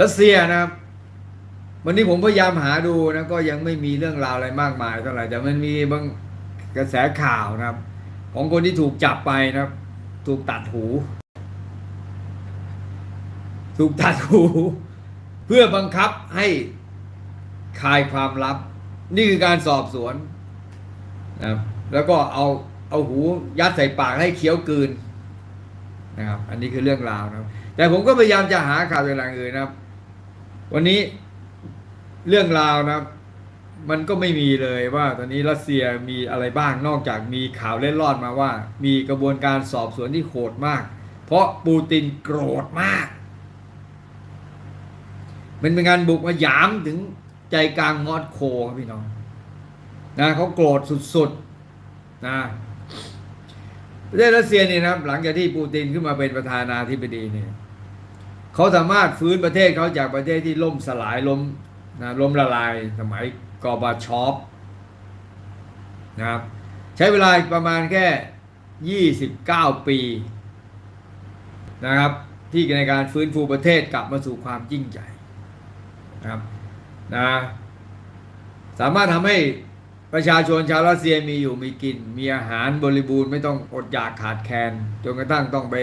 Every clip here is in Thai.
รัสเซียนะครับ วันนี้ผมพยายามหาดูนะก็ยังไม่มีเรื่องราวอะไรมากมายเท่าไหร่แต่มันมีบางกระแสข่าวนะครับ ของคนที่ถูกจับไปนะครับ ถูกตัดหู ถูกตัดหู เพื่อบังคับให้คลายความลับ นี่คือการสอบสวนนะครับแล้วก็เอาเอาหูยัดใส่ปากให้เคี้ยวกลืนนะครับ อันนี้คือเรื่องราวนะครับ แต่ผมก็พยายามจะหาข่าวอย่างอื่นนะครับ วันนี้เรื่องราวนะมันก็ไม่มีเลยว่าตอนนี้รัสเซียมีอะไรบ้างนอกจากมีข่าวเล่นรอดมาว่า มีกระบวนการสอบสวนที่โหดมาก เพราะปูตินโกรธมาก มันเป็นการบุกมาหยามถึงใจกลางมอสโกครับพี่น้องนะเขาโกรธสุดๆนะประเทศรัสเซียเนี่ยนะครับหลังจากที่ปูตินขึ้นมาเป็นประธานาธิบดีเนี่ย เขาสามารถฟื้นประเทศเขาจากประเทศที่ล่มสลายล้มนะล้มละลายสมัยกอบาชอปนะครับใช้เวลาประมาณแค่ 29 ปีนะครับที่ในการฟื้นฟูประเทศกลับมาสู่ความยิ่งใหญ่นะครับนะสามารถทำให้ประชาชนชาวรัสเซียมีอยู่มีกิน มีอาหารบริบูรณ์ไม่ต้องอดอยากขาดแคลนจนกระทั่งต้องไป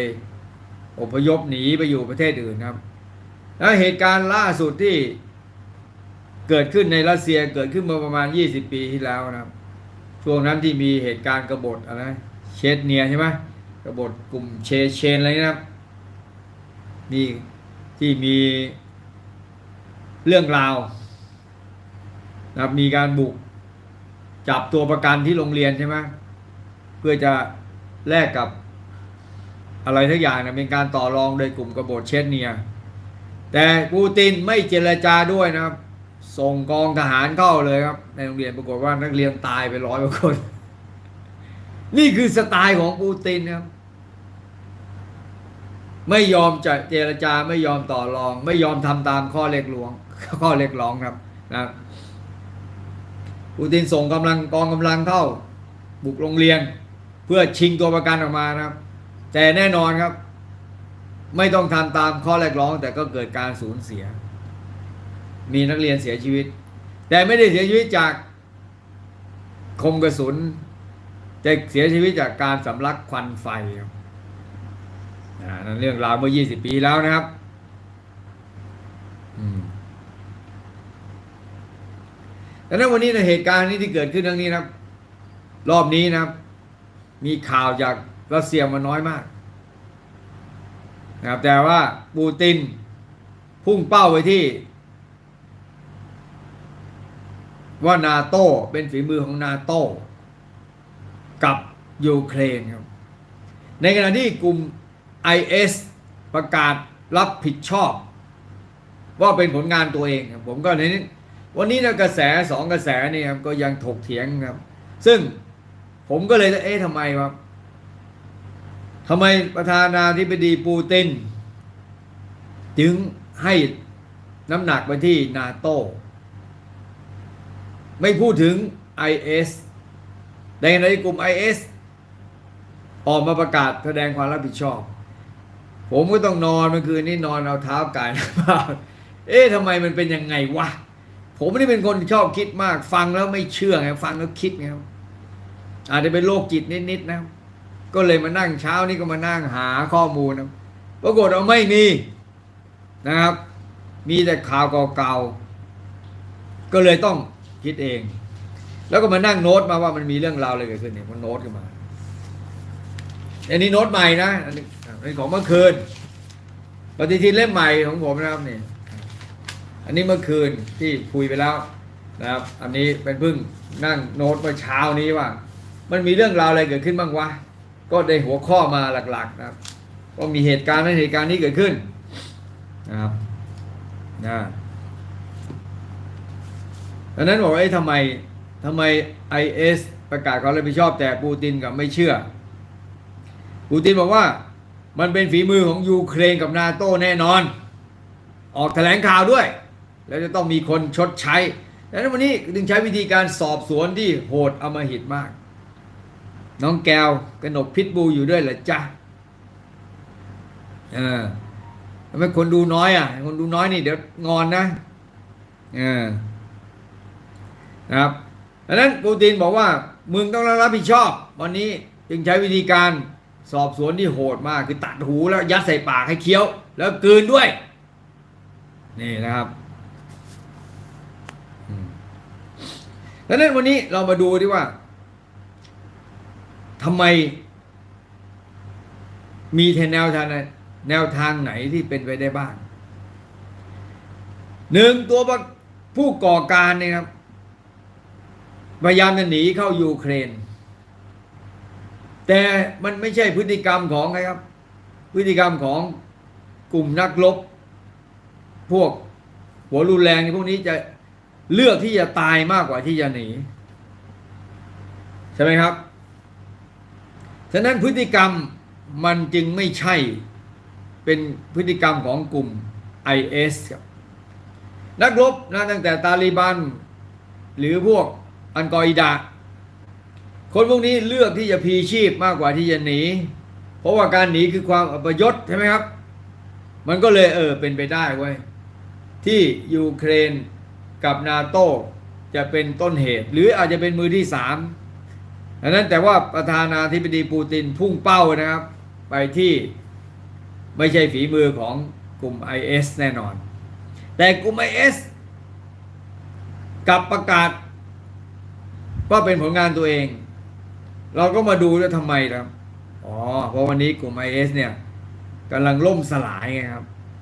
อพยพหนีไปอยู่ประเทศอื่นครับ แล้วเหตุการณ์ล่าสุดที่เกิดขึ้นในรัสเซียเกิดขึ้นเมาประมาณ 20 ปีที่แล้วนะครับ ช่วงนั้นที่มีเหตุการณ์กบฏอะไรเชดเนียใช่ไหมกบฏกลุ่มเชเชนอะไรนะครับนี่ที่มีเรื่องราวนะครับมีการบุกจับตัวประกันที่โรงเรียนใช่ไหมเพื่อจะแลกกับ อะไรทั้งอย่างนะเป็นการต่อรองโดยกลุ่มกบฏเชดเนีย แต่ปูตินไม่เจรจาด้วยนะครับ ส่งกองทหารเข้าเลยครับ ในโรงเรียนปรากฏว่านักเรียนตายไปร้อยกว่าคน นี่คือสไตล์ของปูตินครับ ไม่ยอมจะเจรจาไม่ยอมต่อรอง ไม่ยอมทำตามข้อเรียกร้อง ข้อเรียกร้องครับนะปูตินส่งกำลังกองกำลังเข้า บุกโรงเรียน เพื่อชิงตัวประกันออกมานะครับ แต่แน่นอนครับ ไม่ต้องทำตามข้อเรียกร้อง แต่ก็เกิดการสูญเสีย มีนักเรียนเสียชีวิต แต่ไม่ได้เสียชีวิตจากคมกระสุนแต่เสียชีวิตจากการสำลักควันไฟนั่นเรื่องราวเมื่อ 20 ปีแล้วนะครับดังนั้นวันนี้ในเหตุการณ์นี้ที่เกิดขึ้นครั้งนี้นะครับ รอบนี้นะครับ มีข่าวจาก รัสเซียมาน้อยมากนะครับแต่ว่าปูตินพุ่งเป้าไปที่ ว่านาโต้เป็นฝีมือของนาโต้กับยูเครนครับ ในขณะที่กลุ่ม IS ประกาศรับผิดชอบ ว่าเป็นผลงานตัวเองครับผมก็ในนี้วันนี้นะกระแสสองกระแสนี่ครับก็ยังถกเถียงครับ ซึ่งผมก็เลยเอ๊ะทำไมวะ ทำไมประธานาธิบดีปูติน จึงให้น้ำหนักไปที่นาโต้ไม่พูดถึง IS ในในกลุ่ม IS ออกมาประกาศแสดงความรับผิดชอบ ผมก็ต้องนอนเมื่อคืนนี้นอนเอาเท้าก่นะเอ๊ะทำไมมันเป็นยังไงวะ ผมไม่ได้เป็นคนชอบคิดมาก ฟังแล้วไม่เชื่อไง ฟังแล้วคิดไงอาจจะเป็นโรคจิตนิดๆนะ ก็เลยมานั่งเช้านี้ก็มานั่งหาข้อมูลนะปรากฏเอาไม่มีนะครับ มีแต่ข่าวเก่าๆก็เลยต้องคิดเอง แล้วก็มานั่งโน้ตมาว่ามันมีเรื่องราวอะไรเกิดขึ้นเนี่ยมันโน้ตขึ้นมาอันนี้โน้ตใหม่นะอันนี้อันนี้ของเมื่อคืนปฏิทินเล่มใหม่ของผมนะครับนี่อันนี้เมื่อคืนที่คุยไปแล้วนะครับ อันนี้เป็นเพิ่งนั่งโน้ตเมื่อเช้านี้ว่า มันมีเรื่องราวอะไรเกิดขึ้นบ้างวะ ก็ได้หัวข้อมาหลักๆนะครับ ก็มีเหตุการณ์นั้นเหตุการณ์นี้เกิดขึ้นนะครับนะดังนั้นบอกว่าไอ้ทำไมทำไม IS ประกาศความรับผิดชอบแต่ปูตินกับไม่เชื่อ ปูตินบอกว่ามันเป็นฝีมือของยูเครนกับนาโต้แน่นอน ออกแถลงข่าวด้วย แล้วจะต้องมีคนชดใช้ดังนั้นวันนี้จึงใช้วิธีการสอบสวนที่โหดอมหิตมาก น้องแก้วกระหนกพิษบูอยู่ด้วยเหรอจ๊ะเออทำไมคนดูน้อยอะ คนดูน้อยนี่เดี๋ยวงอนนะเออนะครับดังนั้นปูตินบอกว่ามึงต้องรับผิดชอบ วันนี้จึงใช้วิธีการสอบสวนที่โหดมาก คือตัดหูแล้วยัดใส่ปากให้เคี้ยว แล้วกืนด้วย นี่นะครับดังนั้นวันนี้เรามาดูดีว่า ทำไม มีแนวทางนแนวทางไหนที่เป็นไปได้บ้างหนึ่งตัวผู้ก่อการเนี่ยครับพยายามจะหนีเข้ายูเครน แต่มันไม่ใช่พฤติกรรมของใครครับ พฤติกรรมของกลุ่มนักรบพวกหัวรุนแรงนี่พวกนี้จะเลือกที่จะตายมากกว่าที่จะหนี ใช่ไหมครับ ฉะนั้นพฤติกรรมมันจึงไม่ใช่เป็นพฤติกรรมของกลุ่ม IS ครับนักรบนะตั้งแต่ตาลีบัน หรือพวกอันกออิดะ คนพวกนี้เลือกที่จะพีชีพมากกว่าที่จะหนี เพราะว่าการหนีคือความอัปยศใช่ไหมครับ มันก็เลยเออเป็นไปได้เว้ยที่ยูเครนกับนาโตจะเป็นต้นเหตุ หรืออาจจะเป็นมือที่สาม ดังนั้นแต่ว่าประธานาธิบดีปูตินพุ่งเป้านะครับ ไปที่ไม่ใช่ฝีมือของกลุ่ม IS แน่นอน แต่กลุ่ม IS กลับประกาศว่าเป็นผลงานตัวเอง เราก็มาดูแล้วทำไมครับ อ๋อ เพราะวันนี้กลุ่ม IS เนี่ยกำลังล่มสลายไงครับ